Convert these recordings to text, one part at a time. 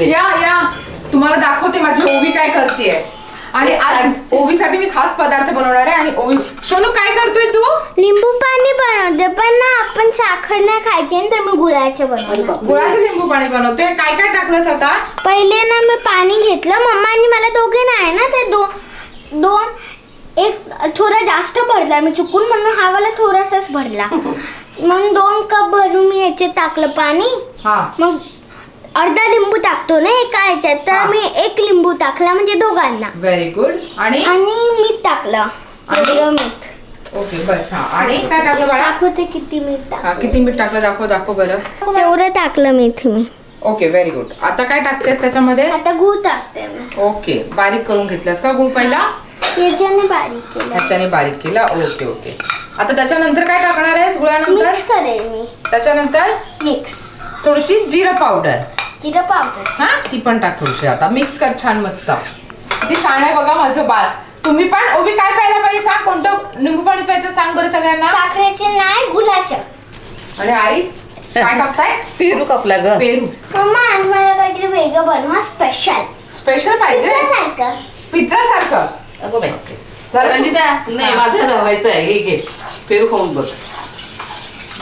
या या. तुम्हाला दाखवते माझी ओवी काय करतेय. आणि आज ओवीसाठी मी खास पदार्थ बनवणार आहे आणि ओवी सोनू काय करतोय तू? लिंबू पाणी बनवते पण ना आपण साखर नाही खायचे ना तर मी गुळाचे बनवणार गुळाचं लिंबू पाणी बनवते काय काय टाकलंस आता? पहिले ना मी पाणी घेतलं. मम्मा आणि मला दोघे नाही ना ते दो दोन एक थोडा जास्त भरला. मी चुकून म्हणून हा वाला थोडासाच भरला. मग दोन कप भरून मी याच्यात टाकलं पाणी. हा. मग अर्धा लिंबू टाकतो ना एका ह्याच्यात. हा. तर मी एक लिंबू टाकला म्हणजे दोघांना. व्हेरी गुड आणि? आणि मीठ टाकलं. आणि? वेगळं मीठ. ओके बस हा. आणि काय टाकलं बाळा? दाखवते किती मीठ हा टाकलं. किती मीठ टाकलं? दाखव दाखव बरं. तेवढं टाकलं मीठ मी. ओके व्हेरी गुड आता काय टाकतेस त्याच्यामध्ये? आता गूळ टाकते मी. ओके बारीक करून घेतलंस का गुळ पहिला? याच्याने बारीक केलं. ह्याच्याने बारीक केला? ओके ओके आता त्याच्यानंतर काय टाकणार आहेस? गुळानंतर? मिक्स करेल मी. त्याच्यानंतर? मिक्स थोडीशी जिरं पावडर जिरं पावडर हा? ती पण टाक थोडीशी आता. मिक्स कर छान मस्त. किती छान आहे बघा माझं बाळ. तुम्ही पण ओबी काय प्यायला पाहिजे सांग? कोणतं लिंबू पाणी प्यायचं सांग बरं सगळ्यांना? साखरेचे नाही गुलाचं आणि आई काय टाकताय पेरू कापला ग. पेरू. मम्मा आज मला काहीतरी वेगळं बनवा स्पेशल स्पेशल पाहिजे? सारखं पिझ्झा सारखं अगो बाई जरा रंजिता नाही. माझं धावायचं आहे. हे घे. पेरू खाऊन बघ.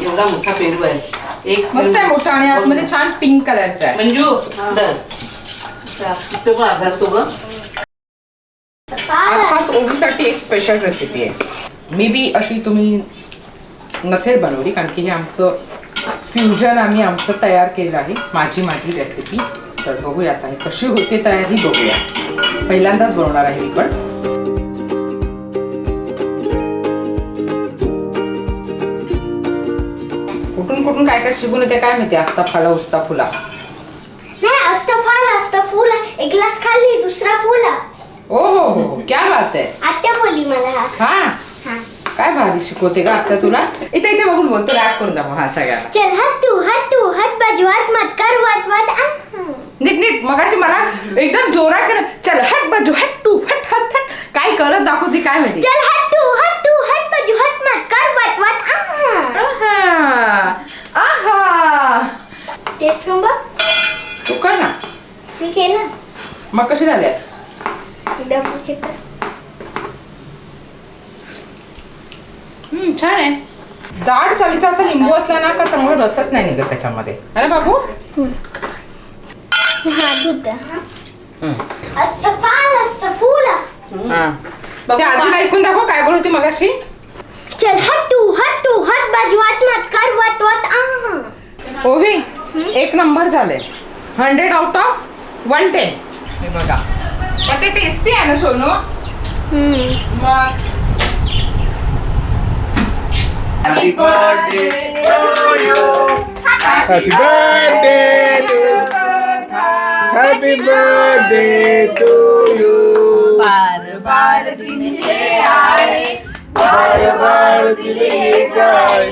एवढा मोठा पेरू आहे. एक मस्त आहे मोठं आणि आतमध्ये छान पिंक कलरचं आहे. मंजू दर पण आधारतो ग आज खास ओवीसाठी एक स्पेशल रेसिपी आहे. मी बी अशी तुम्ही नसेल बनवली कारण की हे आमचं फ्युजन आम्ही आमचं तयार केलं आहे. माझी माझी रेसिपी तर बघूया आता हे कशी होते तयार ही बघूया. पहिल्यांदाच बनवणार आहे मी पण. कुठून काय काय शिकून येते काय माहिती असता फळा उस्ता फुला. नाही असतं फळ असतं फुल. एक ग्लास खाल्ली दुसरा फुल. ओ हो हो हो. क्या बात आहे. आत्या बोलली मला हा. हा? काय भारी शिकवते का आता तुला? इथे इथे बघून बोलतो रॅप करून दाखव हा सगळ्याला. चल हात तू हात तू हात बाजू हात मत कर वात वात. आह. नीट नीट मगाशी मला एकदम जोरात केलं चल हट बाजू हट तू फट हट हट. काय करत दाखवते काय माहिती? चल हात तू हात तू हात बाजू हात मत कर वात वात. आहा. टेस्ट करून बघ. तू कर ना. मी केलं. मग कशी झाली? हम्म, छान आहे. जाड सालीचा असा लिंबू असला ना का चांगला रसच नाही निघत त्याच्यामध्ये. अरे बाबू? हा दूध हम्म. असतं पाल असतं फुल. हा. ते आजीला ऐकून दाखव काय बोलत होती मगाशी. चल हात तू हात तू हात बाजू हात मत कर वात वात आह. ओवी एक नंबर झाले hundred out of one ten हे बघा पण ते टेस्टी आहे ना सोनू हम्म. मग Happy birthday to you. Happy birthday to Happy birthday to you. बार बार दिन ये आए बार बार दिले ये गाय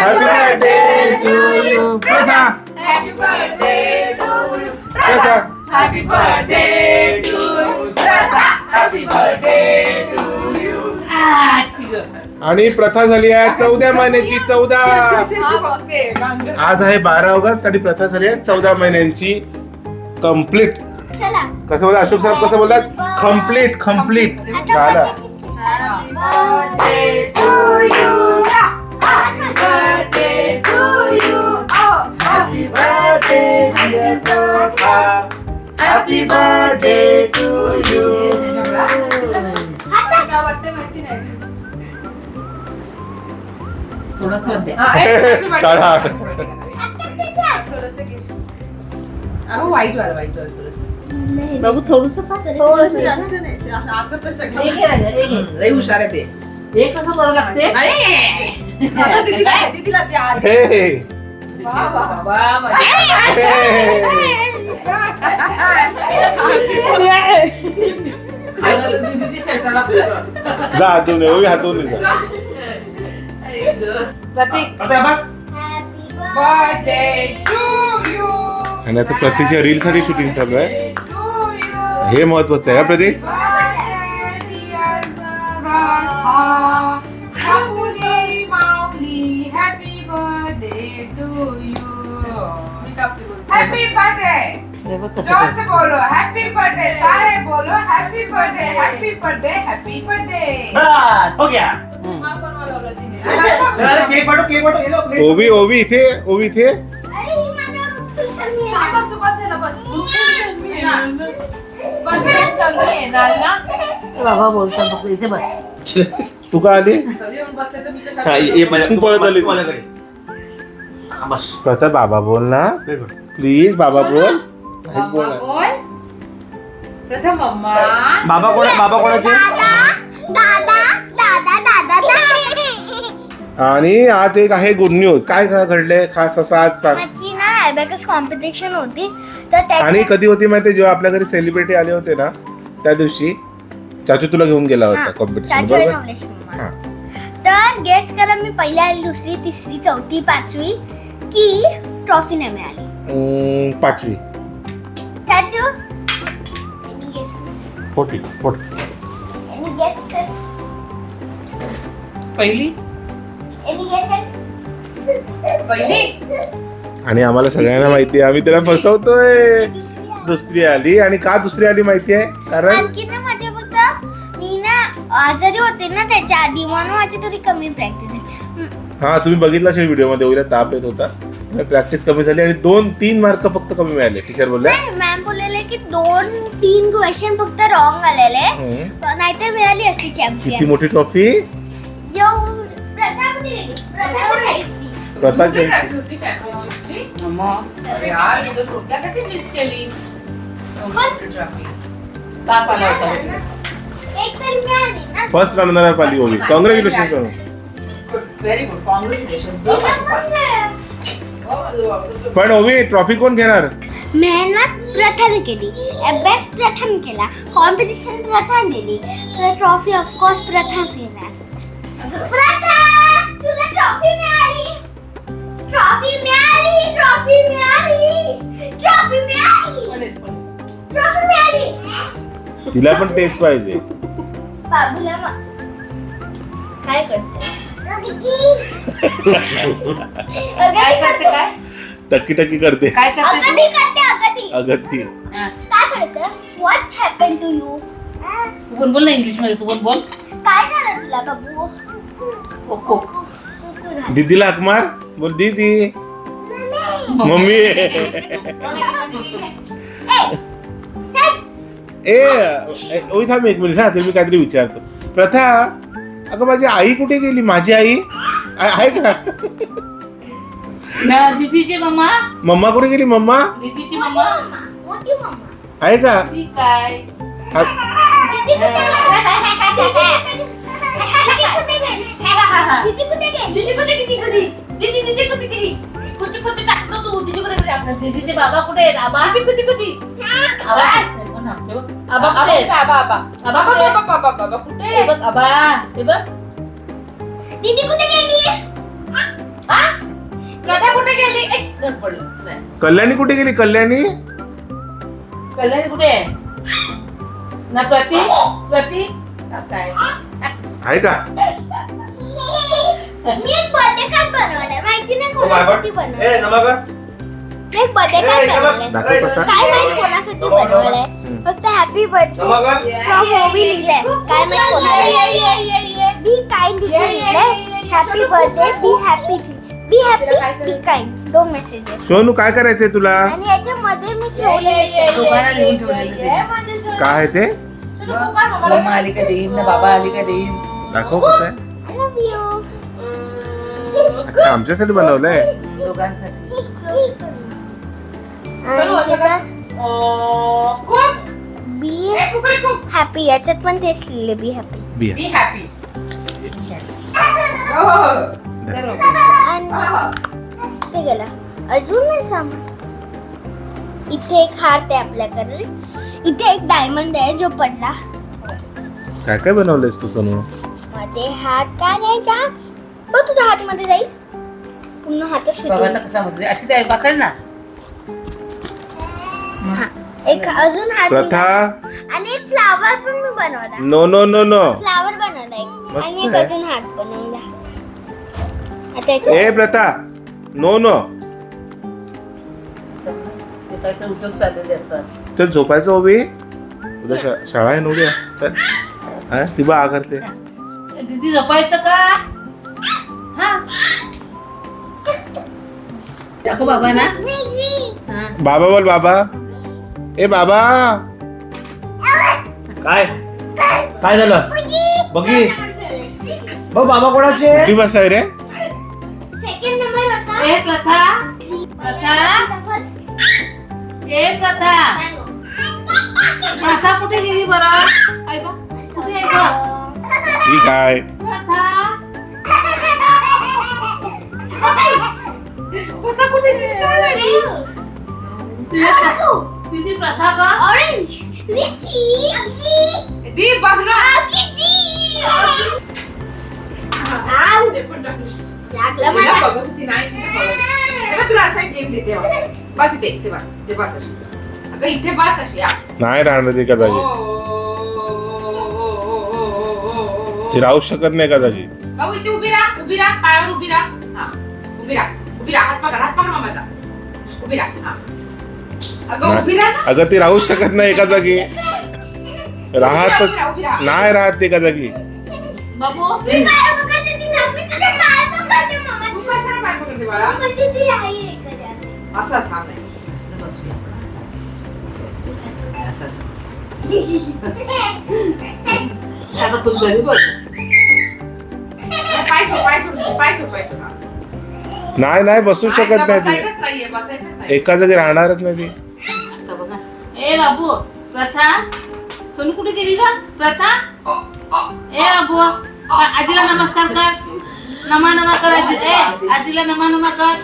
Happy birthday to you. Prasa. Happy birthday to you. Prasa. Happy birthday to happy birthday आणि प्रथा झाली आहे चौदा महिन्याची चौदा आज आहे बारा ऑगस्ट आणि प्रथा झाली आहे चौदा महिन्यांची कंप्लीट चला कसं बोलतात अशोक सर कसं बोलतात कंप्लीट कंप्लीट झालं हॅपी बर्थडे टू यू काढा. वाईट वाला वाईट वाला थोडंसं. बाबू थोडस थोडस लई हुशार आहे ते. एक कसं बरं लागते? अरे! हे हे. जा हातून हातून जा. यू आणि आता प्रतीच्या रील साठी शूटिंग चालू आहे. हे महत्वाचं आहे हा Pratik happy birthday to you happy birthday हे बघ कसं ज़ोर बोलो हैप्पी बर्थडे सारे बोलो happy birthday happy birthday happy birthday हो गया. हम्म. केक पाठव केक पाठव ये लो, ओवी ओवी इथे ओवी इथे. अरे ही माझ्या बाबा बोलतात बघ इथे बस. तू का आली? हा, ये- ये माझ्या- तू पळत आली. माझ्याकडे. हा, बस. प्रथा बाबा बोल ना. प्लीज बाबा बोल. बोल. प्रथम मम्मा. बाबा कोण बाबा कोणाचे? दादा दादा दादा दादा आणि आज एक आहे गुड न्यूज. काय का घडलंय? खास असं आज सांग. कॉम्पिटिशन होती. आणि कधी होती माहिती जेव्हा आपल्या घरी सेलिब्रिटी आले होते ना त्या दिवशी चाचू तुला घेऊन गेला होता कॉम्पिटिशन बरोबर. हा तर गेस्ट करा मी पहिली आली दुसरी तिसरी चौथी पाचवी की ट्रॉफी नाही मिळाली पाचवी चाचू? Forty forty? पहिली? पहिली आणि आम्हाला सगळ्यांना माहिती आहे. आम्ही त्याला फसवतोय. दुसरी आली. दुसरी आली आणि का दुसरी आली माहिती आहे? कारण आणखी ना माझे फक्त मी ना आजारी होते ना त्याच्या आधी म्हणून माझी थोडी कमी प्रॅक्टिस आहे. हा तुम्ही बघितला असेल व्हिडिओमध्ये ओवीला ताप येत होता. प्रॅक्टिस कमी झाली आणि दोन तीन मार्क फक्त कमी मिळाले. टीचर बोलल्या? नाही मॅम बोललेले की दोन तीन क्वेश्चन फक्त रॉंग आलेले. हम्म. नाहीतर मिळाली असती किती चॅम्पियन मोठी ट्रॉफी प्रथा कुठे गेली प्रथा कुठे आहे? प्रताप कुठे राखली होती championship ची? मम्मा अरे यार मी तर थोडक्यासाठी मिस केली ट्रॉफी ताप आला होता एक तर मिळाली ना। फर्स्ट रनर अप आली ओवी कॉंग्रॅच्युलेशन व्हेरी गुड कॉंग्रॅच्युलेशन तिला पण मिळालं. पण ओवी ट्रॉफी कोण घेणार मेहनत प्रथाने केली अभ्यास प्रथाने केला कॉम्पिटिशन प्रथाने दिली तर ट्रॉफी ऑफकोर्स प्रथाच घेणार प्रथा तुला ट्रॉफी मिळाली तिला पण टेस्ट पाहिजे. बाबूला मा- काय करते? काय करते काय? टक्की टक्की करते. काय करते अगदी करते अगदी अगत्ती हा. काय करते? व्हॉट हॅपन टू यू तू पण बोल ना इंग्लिशमध्ये तू पण बोल? काय झालं तुला बाबू? कोक कोक कुकू झालं. दीदीला हाक मार. बोल दीदी. मम्मी. ए, ए ओवी थांब एक मिनिट हा ते मी काहीतरी विचारतो. प्रथा अगं माझी आई कुठे गेली? माझी आई? आ- आहे का? ना दीदीची मम्मा? मम्मा कुठे गेली मम्मा? दीदीची मम्मा? मोठी मम्मा. आहे का? ती काय? आ- दीदी कुठे गेली? दीदी कुठे किती कधी दीदी दीदी कुठे गेली? कुठे कुठे टाकतो तू? दीदी कुठे गेली? आपल्या दीदीचे बाबा कुठे आहेत? आबा कुठे कुठे आबा आबा कुठे आहेत? आबा आबा. आबा कुठे आहेत? बाबा बाबा बाबा कुठे हे बघ आबा. हे बघ. दीदी कुठे गेली? हा? प्रथा कुठे गेली? ए, धड पडलं. नाही. कल्याणी कुठे गेली? कल्याणी? कल्याणी कुठे आहे? ना प्रती? प्रती? काय? आहे का? मी एक बर्थडे कार्ड बनवलाय. माहिती नाही हो, बाय, कोणासाठी बाय. बनवलंय. ए, नमाकर. मी एक बर्थडे ए, कार्ड इकडे बघ. बनवलंय. दाखव कसा? काय माहीत कोणासाठी बनवलंय? फक्त हॅपी बर्थडे. फ्रॉम ओवी लिहिलंय काय माहीत बी काइंड लिहिलंय happy birthday be happy be happy be kind दोन मेसेजेस सोनू काय करायचंय तुला? आणि याच्यामध्ये मी ठेवले. काय आहे ते? सोनं पप्पा, मम्माला मम्मा आली का देईन? ना बाबा आली का देईन? दाखव कसं आहे. यू अच्छा आमच्यासाठी बनवलंय? दोघांसाठी. बी. हॅपी याच्यात पण तेच लिहिले बी हॅपी बिया Be happy. हो, हो, हो. आणि हो. ते गेला. अजून नाही सामान. इथे एक हार्ट आहे आपल्याकडे. इथे एक डायमंड आहे जो पडला. काय काय बनवलंयस तू सोनू? मध्ये हात का नाही जा बघ तुझ्या हात मध्ये जाईल. पूर्ण हातच फिटून कसा म्हणजे अशी त्या पकड ना? हा. एक अजून हात प्रथा? आणि एक फ्लावर पण मी बनवला. No no no no. Flower बनवला एक. आणि एक. अजून हात बनवला. आता ए प्रथा. No no. ते काहीतरी उद्योग चाललेले असतात. चल झोपायचं उभी उद्या शा- शाळा आहे ना उद्या? चल. हा ती बा आ करते. दीदी झोपायचं का? हा. दाखव बाबा ना हा. बाबा बोल बाबा. ए बाबा. काय? काय झालं? बघी. बघ बाबा कोणाचे कुठली बस आहे रे. सेकंड नंबर होता. ए प्रथा. प्रथा. ए प्रथा. प्रथा कुठे गेली बरं? कुठे आहे गं? ठीक आहे प्रथा. प्रथा कुठे गेली? काय माहिती? दीदी प्रथा ग? ऑरेंज लिची दी बघ ना. लागला मला. बस इथे इथे बस इथे बस अशी. अगं इथे बस अशी हा. नाही राहणार ती एका जागी ती राहू शकत नाही एका जागी बाबू इथे उभी राहा उभी राहा पायावर उभी राहा. हा उभी राहा उभी राहा. हात पकड हात पकड मामाचा उभी राहा हा. अगं ती राहू शकत नाही एका जागी. राहतच नाही राहत ती एका जागी. नाही. नाही नाही बसू शकत नाही ती. एका जागी राहणारच नाही ती. ए बाबू प्रथा? सोनू कुठे गेली का प्रथा? ए बाबू आजीला नमस्कार कर. नमा नमा कर आजी ए आजीला नमा नमा कर.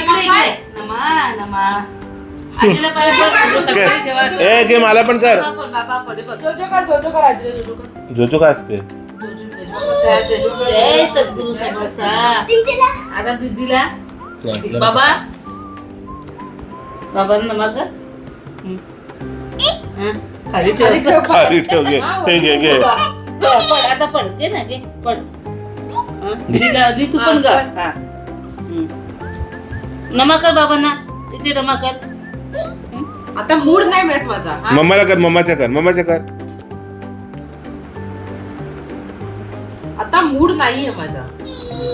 इकडे इकडे. नमा नमा. आजीला ठेवा. ए घे मला पण कर. बाबा पड, बाबा पड, बघ. जोजो कर जोजो कर आजीला जोजो कर. जोजो काय असते. जय सद्गुरु समर्थ दीदीला आता दीदीला. बाबा. बाबा नमा कर. खाली ठेव. खाली ठेव. खाली ठेव घे. ते घे घे. पड आता पड घे ना घे पड हं? दीदीला दी तू पण कर हा. नमा कर बाबांना. नमा कर. आता मूड नाही मिळत माझा. हा? मम्माला कर मम्माच्या कर मम्माच्या कर. आता मूड नाहीये माझा.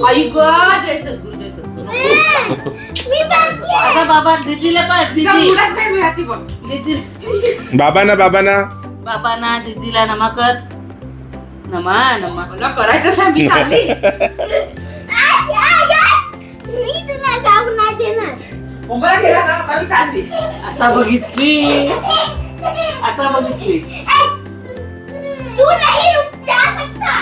आई ग जय सद्गुरु जय सद्गुरु. आता बाबा दीदीला तिचा दीदी. ती बघ दीदी. बाबांना बाबांना. बाबांना दीदीला नमा कर. नमा नमा. मला नाही मी चालली. I, I, I. मी तुला जाऊ नाही देणार मुंबईला गेला ना आता मी चालली. आता बघितली. आता बघितली. तू नहीं जा सकता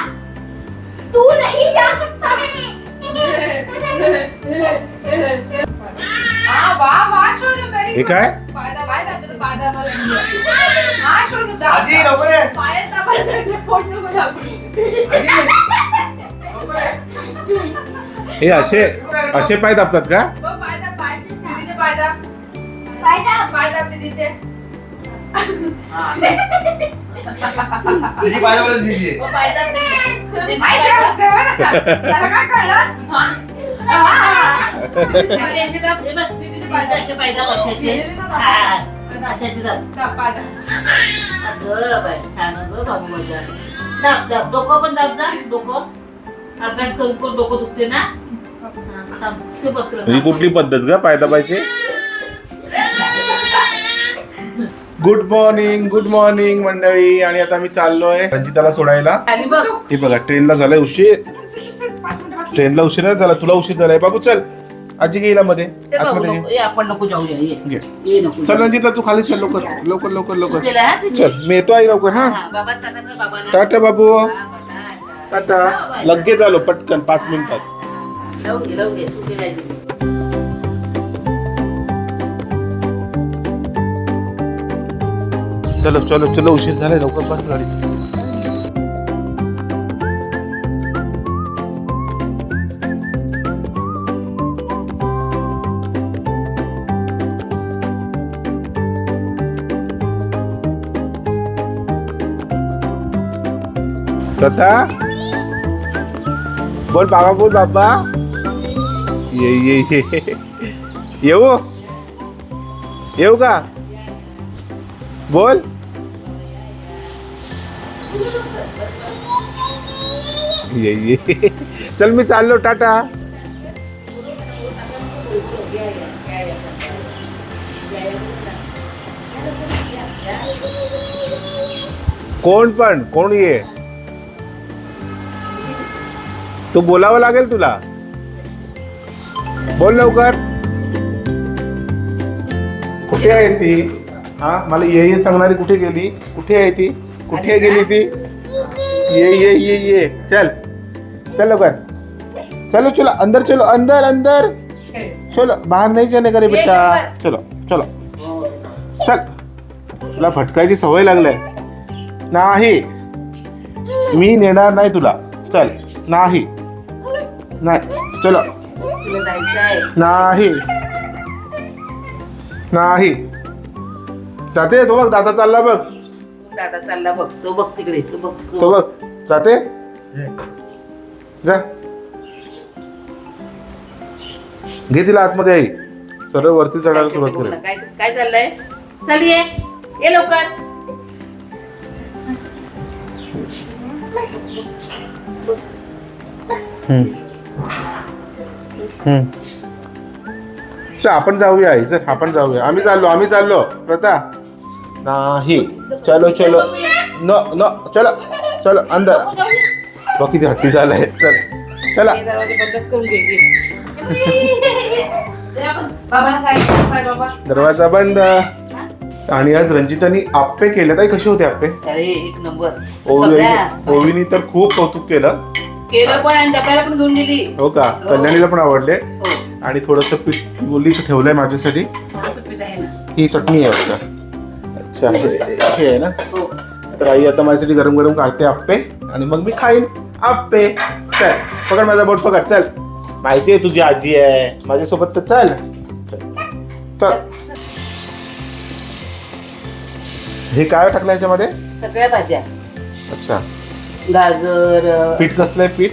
नको दाबू. हे असे असे पाय दाबतात का? दिली हो. अगं छान अगं बाबू. दाब दाब डोकं पण दाब जा डोकं. अभ्यास करून करून डोकं दुखते ना. कुठली पद्धत का पाय दाबायची? गुड मॉर्निंग गुड मॉर्निंग मंडळी. आणि आता मी चाललोय रंजिताला सोडायला. हे बघा ट्रेनला झालाय उशीर. ट्रेनला उशीर नाही झाला तुला उशीर झालाय. बाबू चल. आजी गेला मध्ये. आतमध्ये आपण नको ये घे. ये नको चल रंजिता तू खाली चल लवकर. लवकर लवकर लवकर. गेला हा? चल मी येतो आई लवकर हा. हा, बाबा बाबांना. टाटा बाबू. हा, टाटा. लगेच आलो पटकन पाच मिनिटात. लावून घे लावून घे तू गेलाय तिथे. चलो चलो चलो उशीर झालाय लवकर बस गाडी कथा बोल बाबा बोल बाबा. ये ये ये. येऊ? येऊ का? बोल. ये ये. चल मी चाललो टाटा. कोण पण कोण ये? तू बोलावं लागेल तुला. बोल लवकर. कुठे आहे ती? हा मला ये ये सांगणारी कुठे गेली? कुठे आहे ती? कुठे गेली ती? ये ये ये ये. चल. चल लवकर. चलो चलो अंदर चलो अंदर अंदर. चलो बाहर नहीं जाने का रे बेटा? चलो चलो. चल. तुला फटकायची सवय लागलाय. नाही. मी नेणार नाही तुला. चल. नाही. नाही चलो. तुला जायचं आहे नाही. नाही. जाते तो बघ दादा चालला बघ. दादा चालला बघ तो बघ तिकडे तो बघ तो बघ. जाते. जा. घे तिला आतमध्ये आई. सरळ वरती चढायला सुरुवात करेल काय काय चाललंय? चल ये. ये लवकर. चल आपण जाऊया आई. चल आपण जाऊया. आम्ही चाललो आम्ही चाललो. प्रथा. नाही. चलो चलो. न न चलो चलो अंदर. बघ किती हट्टी झालाय. चल. चला. दरवाजे बंदच करून घे घे. ते आपण- बाबा काय काय बाबा दरवाजा बंद. आणि आज रंजितानी आप्पे केले ताई कसे होते आप्पे? अरे एक नंबर. ओवीनी तर खूप कौतुक केलं. केलं पण आणि डब्याला पण घेऊन गेली. हो का? कल्याणीला पण आवडले. हो. आणि थोडस पीठ बोलली ठेवलंय माझ्यासाठी. ही चटणी आहे वाटतं अच्छा हे हे आहे ना? हो. तर आई आता माझ्यासाठी गरम गरम काढते आप्पे आणि मग मी खाईन आप्पे. चल पकड माझा बोट पकड. चल. माहिती आहे तुझी आजी आहे. माझ्यासोबत तर चल. चल. हे काय टाकलं याच्यामध्ये? सगळ्या भाज्या. अच्छा. गाजर पीठ कसलंय पीठ?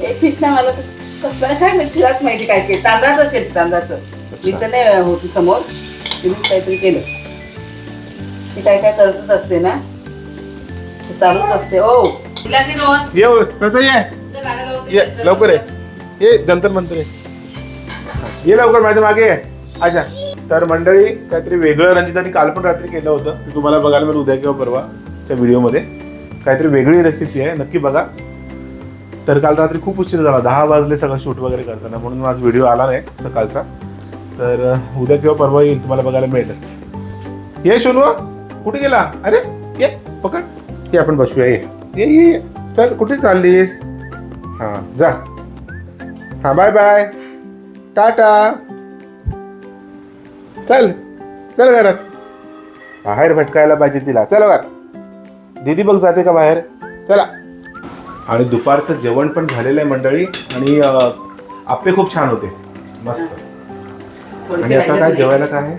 हे पीठ ना मला तर कसलं काय माहिती तिलाच माहिती काय ते? तांदळाचं असेल तांदळाचं. मी तर नाही होती समोर. तिने काहीतरी केलं. ती काय काय करतच असते ना? ते चालूच असते. ओ! तिला ती रोहन. ये ओय, प्रथा ये. ये लवकर ये. ये जंतर मंतर ये. ये लवकर माझ्या मागे ये. अच्छा. तर मंडळी काहीतरी वेगळं रंजितानी काल पण रात्री केलं होतं. ते तुम्हाला बघायला मिळेल उद्या किंवा परवाच्या व्हिडिओमध्ये काहीतरी वेगळी रेसिपी आहे. नक्की बघा. तर काल रात्री खूप उशीर झाला. दहा वाजले सगळं शूट वगैरे करताना. म्हणून आज व्हिडिओ आला नाही सकाळचा. तर उद्या किंवा परवा येईल तुम्हाला बघायला मिळेलच. ये शोनू कुठे गेला? अरे ये पकड. ये आपण बसूया ये. ये ये ये. चल कुठे चाललीस? हां जा. हां बाय बाय टाटा. चल. चल घरात. बाहेर भटकायला पाहिजे तिला. चल घरात दीदी बघ जाते का बाहेर? चला. आणि दुपारचं जेवण पण झालेलं आहे मंडळी आणि अं, आप्पे खूप छान होते. मस्त. आणि आता काय जेवायला काय आहे?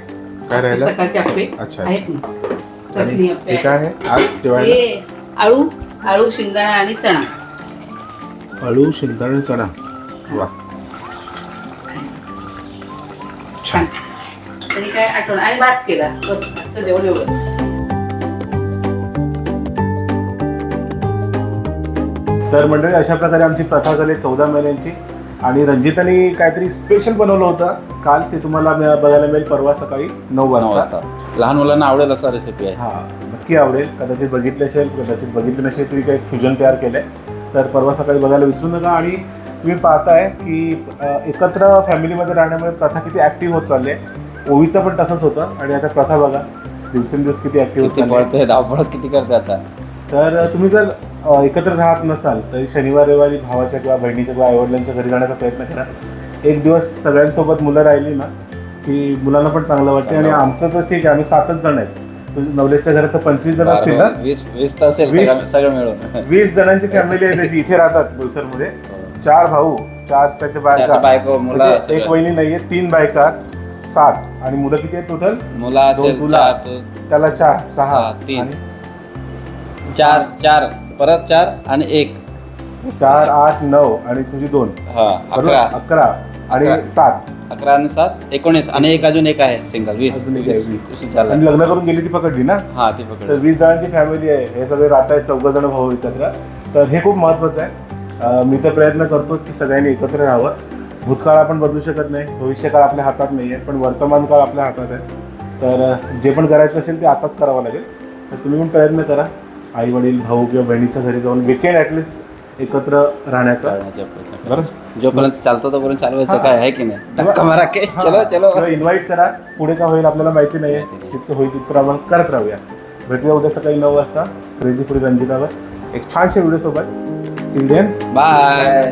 काय राहिलं? आपे अच्छा. आणि हे आपे काय आहे? आज जेवायला? आळू आळू शेंगदाणा आणि चणा. अळू शेंगदाणे चणा. वा. छान. तरी काय आठवण. आणि भात केला. बस आजचं जेवण एवढं तर मंडळी अशा प्रकारे आमची प्रथा झाली चौदा महिन्यांची. आणि रंजितानी काहीतरी स्पेशल बनवलं होतं. काल ते तुम्हाला बघायला मिळेल परवा सकाळी नऊ वाजता. लहान मुलांना आवडेल असा रेसिपी आहे. हा नक्की आवडेल. कदाचित बघितले असेल कदाचित बघितले नसेल तुम्ही काही फ्युजन तयार केलंय. तर परवा सकाळी बघायला विसरू नका. आणि तुम्ही पाहताय की एकत्र फॅमिलीमध्ये राहण्यामुळे प्रथा किती ऍक्टिव्ह होत चालली आहे. ओवीचं पण तसंच होतं. आणि आता प्रथा बघा. दिवसेंदिवस किती ऍक्टिव्ह होत आहे. धावपळ किती करते आता. तर तुम्ही जर एकत्र राहत नसाल तर शनिवार रविवारी भावाच्या किंवा बहिणीच्या किंवा आईवडिलांच्या घरी जाण्याचा प्रयत्न करा. एक दिवस सगळ्यांसोबत मुलं राहिली ना की मुलांना पण चांगलं वाटते आणि आमचं तर ठीक आहे आम्ही सातच जण आहेत. तुझ्या नवलेच्या घरात तर पंचवीस जण असतील ना? वीस वीस तर असेल वीस? सगळं सगळं मिळून. वीस जणांची फॅमिली आहे त्याची इथे राहतात बोईसरमध्ये. चार भाऊ चार त्याच्या चार बायका. बायको, मुलं, म्हणजे एक सगळं. वहिनी नाहीये तीन बायका सात. आणि मुलं किती आहेत टोटल मुलं असेल तुला. चार तो त्याला चार सहा. सहा, तीन. आणि चार चार. परत चार आणि एक. चार आठ नऊ आणि तुझी दोन. हा बरोबर? अकरा. अकरा आणि अकरा. सात. अकरा आणि सात एकोणीस. आणि एक अजून एक आहे सिंगल वीस. अजून एक आहे वीस. वीस. झाला. आणि लग्न करून गेली ती पकडली ना? हा ती तर पकड वीस जणांची फॅमिली आहे. हे सगळे राहत आहेत चौघ जण भाऊ एकत्र. तर हे खूप महत्वाचं आहे. अं, मी तर प्रयत्न करतोच की सगळ्यांनी एकत्र राहावं. भूतकाळ आपण बदलू शकत नाही. भविष्यकाळ आपल्या हातात नाही आहे पण वर्तमान काळ आपल्या हातात आहे. तर अं, जे पण करायचं असेल ते आताच करावं लागेल. तर तुम्ही पण प्रयत्न करा. आई वडील भाऊ किंवा बहिणीच्या घरी जाऊन विकेंड ॲटलिस्ट एकत्र राहण्याचा. बरं. जोपर्यंत चालतो तोपर्यंत चालवायचं काय आहे की नाही? धक्का मारा. के चलो चलो. इन्व्हाइट करा. पुढे काय होईल आपल्याला माहिती नाही. तितकं होईल तितकं आपण करत राहूया. भेटूया उद्या सकाळी नऊ वाजता. क्रेझी पुढे रंजितावर. एक छानशे व्हिडिओ सोबत. Indian bye